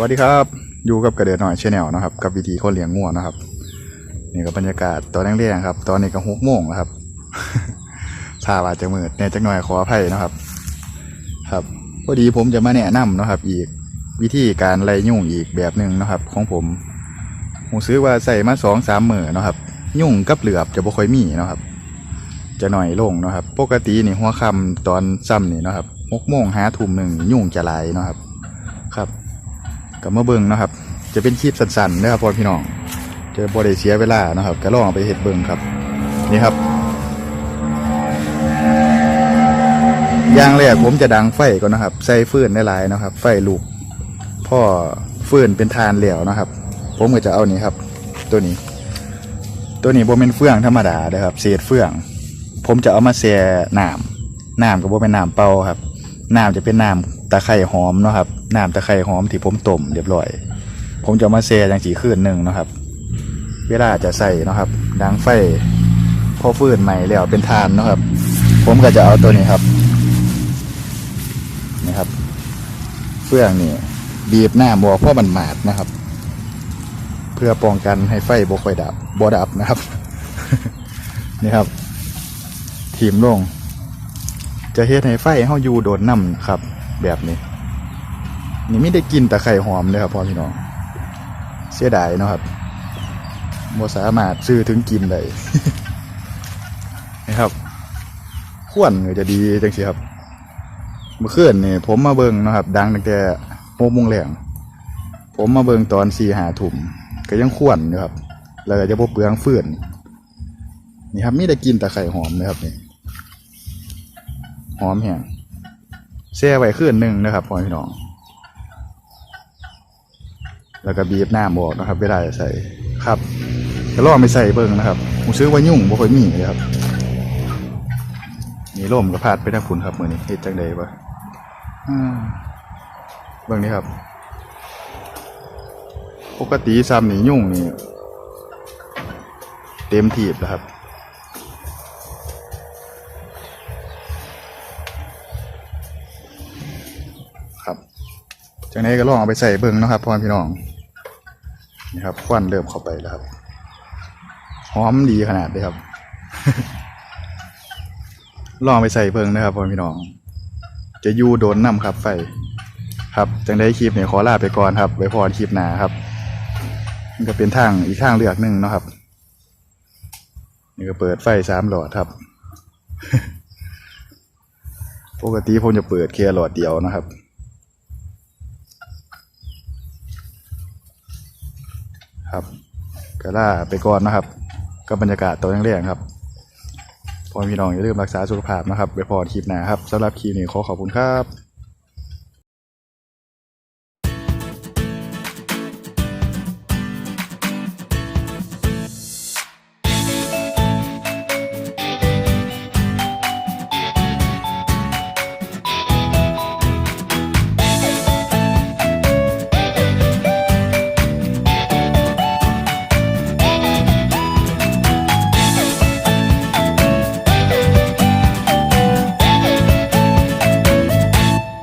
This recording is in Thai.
วัสดีครับ อยู่กับกระเดือหน่อยชแนลนะครับ กับวิธีคนเลี้ยงงัวนะครับ นี่ก็บรรยากาศตอนแรกๆครับ ตอนนี้ก็หกโมงแล้วครับทราบอาจจะมืดเนี่ยจักหน่อยขออภัยนะครับ ครับพอดีผมจะมาแนะนำนะครับ อีกวิธีการไล่ยุ่งอีกแบบหนึ่งนะครับ ของผมผมซื้อว่าใส่มาสองสามมือเนะครับ ยุ่งกับเหลือบจะบ่ค่อยมีนะครับ จะหน่อยลงนะครับ ปกตินี่หัวค่ำตอนซ้ำนี่นะครับหกโมงหาทุ่มหนึ่งยุ่งจะหลายเนะครับ ครับ กับมาเบิ่งนะครับ จะเป็นคลิปสั้นๆนะครับพ่อพี่น้องจะบ่ได้เสียเวลานะครับก็ลองไปเฮ็ดเบิ่งครับ นี่ครับอย่างแรกผมจะดังไฟก่อนนะครับ ใส่ฟืนได้หลายนะครับ ไฟลุกพ่อฟืนเป็นทานเหลวนะครับ ผมก็จะเอานี่ครับ ตัวนี้ ตัวนี้โบเป็นเฟืองธรรมดาเลยครับเศษเฟือง ผมจะเอามาแช่น้ำน้ำก็บ่เป็นน้ำเปล่าครับน้ำจะเป็นน้ำตะไคร่หอมนะครับ น้ำตะไคร่หอมที่ผมต้มเรียบร้อย ผมจะมาแช่จังสีคืนหนึ่งนะครับ เวลาจะใส่นะครับดังไฟพอฟืนใหม่แล้วเป็นทานนะครับ ผมก็จะเอาตัวนี้ครับนี่ครับเฟืองนี่บีบหน้าบอกเพราะมันหมาดนะครับ เพื่อป้องกันให้ไฟบ่ค่อยดับบ่ดับนะครับ นี่ครับ ทีมลง จะเฮ็ดให้ไฟเฮาอยู่โดนน้ำครับ แบบนี้ นี่ไม่ได้กินแต่ไข่หอมเลยครับพ่อพี่น้อง เสียดายเนาะครับบ่สามารถซื้อถึงกินได้นี่ครับขวนจะดีจังสิครับ เมื่อคืนนี่ผมมาเบิ่งนะครับ ดังตั้งแต่หกโมงแรงผมมาเบิ่งตอนสี่หาถุ่มก็ยังขวนอยู่ครับ แล้วก็จะพบเปลืองฟื่นนี่ครับไมีได้กินแต่ไข่หอมนะครับนี่หอมแห้งแช่ไว้คืนหนึ่งนะครับพ่อพี่น้อง แล้วก็บีบน้ำออกนะครับเวลาจะใส่ครับก็ล่องไปใส่เบิ่งนะครับผมซื้อว่ายุ่งบ่ค่อยมีเลยครับนี่ร่มก็พาดไปทางฝุ่นครับมือนี้เฮ็ดจังใดวะอ่าเบิ่งนี่ครับ ปกติซ้ำนี่ยุ่งนี่เต็มทีบแล้วครับครับจังไดก็ลองเอาไปใส่เบิ่งนะครับพ่อพี่น้อง นี่ครับควันเริ่มเข้าไปแล้วครับหอมดีขนาดเลยครับ ลองไปใส่เพิงนะครับพ่อพี่น้อง จะยูโดนน้ำครับไฟครับ จังได้คลิปเนี่ยขอลาไปก่อนครับไว้พอคลิปหน้าครับมันก็เป็นทางอีกทางเลือกหนึ่งเนาะครับนี่ก็เปิดไฟสามหลอดครับ ปกติผมจะเปิดแค่หลอดเดียวนะครับ ครับก็ล่าไปก่อนนะครับก็บรรยากาศตัวแรงๆครับพอพี่น้องอย่าลืมรักษาสุขภาพนะครับไปพอคลิปหน้าครับสำหรับคลิปนี้ขอขอบคุณครับ